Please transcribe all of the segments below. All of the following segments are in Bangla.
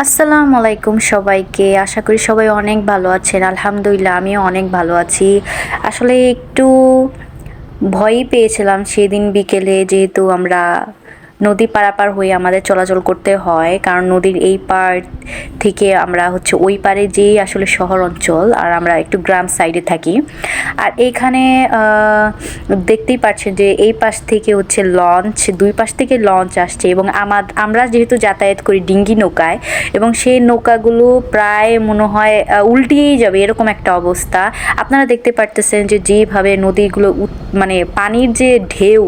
আসসালামু আলাইকুম সবাইকে। আশা করি সবাই অনেক ভালো আছেন। আলহামদুলিল্লাহ, আমিও অনেক ভালো আছি। আসলে একটু ভয়ই পেয়েছিলাম সেদিন বিকেলে যেহেতু আমরা নদী পারাপার হয়ে আমাদের চলাচল করতে হয়। কারণ নদীর এই পার থেকে আমরা হচ্ছে ওই পারে যেই আসলে শহর অঞ্চল আর আমরা একটু গ্রাম সাইডে থাকি। আর এইখানে দেখতেই পাচ্ছেন যে এই পাশ থেকে হচ্ছে লঞ্চ দুই পাশ থেকে লঞ্চ আসছে এবং আমার আমরা যেহেতু যাতায়াত করি ডিঙ্গি নৌকায় এবং সেই নৌকাগুলো প্রায় মনে হয় উল্টিয়েই যাবে এরকম একটা অবস্থা। আপনারা দেখতে পারতেছেন যে যেভাবে নদীগুলো মানে পানির যে ঢেউ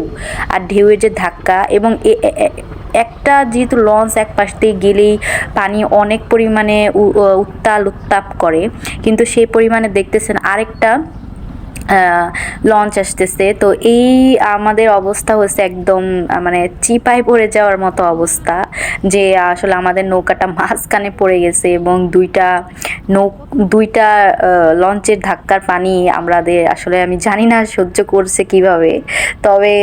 আর ঢেউয়ের যে ধাক্কা এবং একটা যেহেতু লঞ্চ এক পাশ দিয়ে গেলেই পানি অনেক পরিমাণে উত্তাল উত্তাপ করে, কিন্তু সেই পরিমাণে দেখতেছেন আরেকটা লঞ্চ আসতেছে। তো এই আমাদের অবস্থা হচ্ছে একদম মানে চিপায় পড়ে যাওয়ার মতো অবস্থা যে আসলে আমাদের নৌকাটা মাঝখানে পড়ে গেছে এবং দুইটা নৌ, দুইটা লঞ্চের ধাক্কার পানি আমাদের আসলে আমি জানি না সহ্য করছে কীভাবে। তবে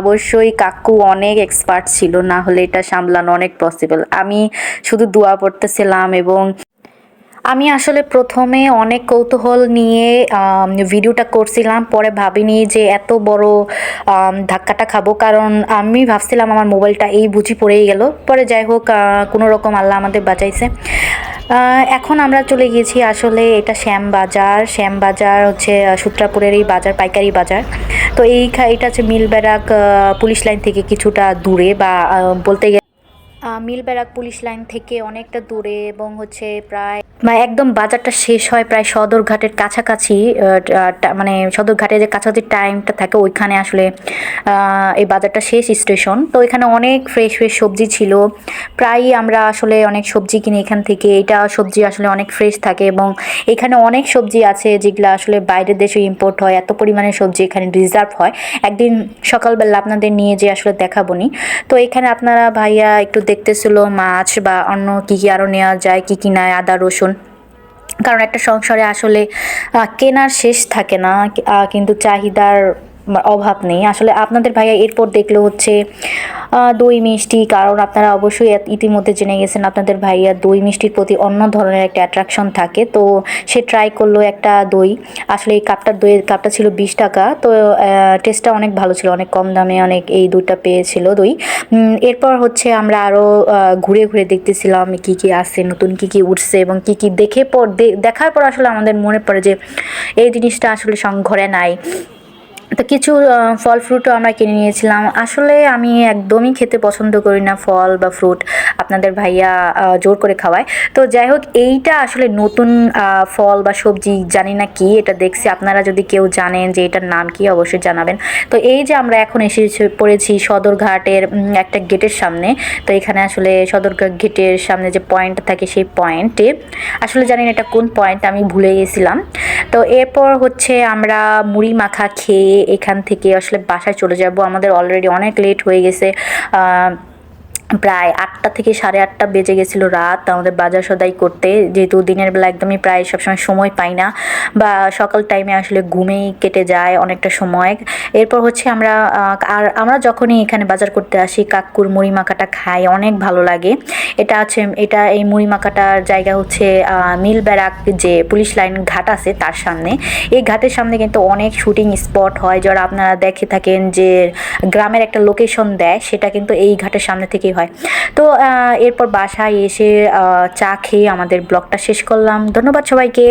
অবশ্যই কাকু অনেক এক্সপার্ট ছিল, না হলে এটা সামলানো অনেক পসিবল আমি শুধু দোয়া পড়তেছিলাম এবং আমি আসলে প্রথমে অনেক কৌতূহল নিয়ে ভিডিওটা করছিলাম পরে ভাবিনি যে এত বড় ধাক্কাটা খাব। কারণ আমি ভাবছিলাম আমার মোবাইলটা এই বুঝি পড়েই গেল। পরে যাই হোক কোনো রকম আল্লাহ আমাদের বাঁচাইছে। এখন আমরা চলে গিয়েছি আসলে এটা শ্যাম বাজার। শ্যাম বাজার হচ্ছে সূত্রাপুরের এই বাজার পাইকারি বাজার। তো এই এটা হচ্ছে মিল ব্যারাক পুলিশ লাইন থেকে কিছুটা দূরে বা বলতে গেলে আহ, মিলব্যারাক পুলিশ লাইন থেকে অনেকটা দূরে এবং হচ্ছে প্রায় মানে একদম বাজারটা শেষ হয় প্রায় সদরঘাটের কাছাকাছি মানে সদরঘাটের যে কাছাকাছি টাইমটা থাকে ওইখানে আসলে এই বাজারটা শেষ স্টেশন তো এখানে অনেক ফ্রেশ ফ্রেশ সবজি ছিল। প্রায়ই আমরা আসলে অনেক সবজি কিনি এখান থেকে। এটা সবজি আসলে অনেক ফ্রেশ থাকে এবং এখানে অনেক সবজি আছে যেগুলো আসলে বাইরের দেশে ইম্পোর্ট হয়। এত পরিমাণে সবজি এখানে রিজার্ভ হয়। একদিন সকালবেলা আপনাদের নিয়ে যে আসলে দেখাবো নি তো এখানে আপনারা ভাইয়া একটু দেখতেছিল মাছ বা অন্য কী কী আরও নেওয়া যায়, কী কী নেয় আদা, রসুন কারণ একটা সংসারে আসলে কেনার শেষ থাকে না কিন্তু চাহিদার অভাব নেই। আসলে আপনাদের ভাইয়া এরপর দেখল হচ্ছে দই মিষ্টি, কারণ আপনারা অবশ্যই ইতিমধ্যে জেনে গেছেন আপনাদের ভাইয়া দই মিষ্টির প্রতি অন্য ধরনের একটা অ্যাট্রাকশন থাকে। তো সে ট্রাই করল একটা দই। আসলে এই কাপটার দইয়ের কাপটা ছিল বিশ টাকা। তো টেস্টটা অনেক ভালো ছিল, অনেক কম দামে অনেক এই দুইটা পেয়েছিল দই। এরপর হচ্ছে আমরা আরও ঘুরে ঘুরে দেখতেছিলাম কি কি আছে, নতুন কি কি উঠছে এবং কি কি দেখে পর দেখার পর আসলে আমাদের মনে পড়ে যে এই জিনিসটা আসলে সং- ঘরে নাই। তো কিছু ফল ফ্রুটও আমরা কিনে নিয়েছিলাম। আসলে আমি একদমই খেতে পছন্দ করি না ফল বা ফ্রুট আপনাদের ভাইয়া জোর করে খাওয়ায়। তো যাই হোক এইটা আসলে নতুন ফল বা সবজি, জানি না কি এটা দেখছি। আপনারা যদি কেউ জানেন যে এটার নাম কি, অবশ্যই জানাবেন। তো এই যে আমরা এখন এসে পড়েছি সদরঘাটের একটা গেটের সামনে। তো এখানে আসলে সদরঘাট গেটের সামনে যে পয়েন্ট থাকে সেই পয়েন্টে আসলে জানি না এটা কোন পয়েন্ট আমি ভুলে গেছিলাম। তো এরপর হচ্ছে আমরা মুড়ি মাখা খেয়ে এখান থেকে আসলে বাসায় চলে যাব। আমাদের অলরেডি অনেক লেট হয়ে গেছে। প্রায় আটটা থেকে সাড়ে আটটা বেজে গেছিল রাত। আমাদের বাজার সদাই করতে। যেহেতু দিনের বেলা একদমই প্রায় সবসময় সময় পাই না, বা সকাল টাইমে আসলে ঘুমেই কেটে যায় অনেকটা সময়। এরপর হচ্ছে আমরা আর আমরা যখনই এখানে বাজার করতে আসি কাকুর মুড়ি মাখাটা খাই, অনেক ভালো লাগে। এটা হচ্ছে, এটা এই মুড়ি মাখাটার জায়গা হচ্ছে মিল ব্যারাক যে পুলিশ লাইন ঘাট আছে তার সামনে। এই ঘাটের সামনে কিন্তু অনেক শুটিং স্পট হয়। যারা আপনারা দেখে থাকেন যে গ্রামের একটা লোকেশন দেয়, সেটা কিন্তু এই ঘাটের সামনে থেকেই হয়। তো এরপর বাসায় এসে চা খেয়ে আমাদের ব্লগটা শেষ করলাম। ধন্যবাদ সবাইকে।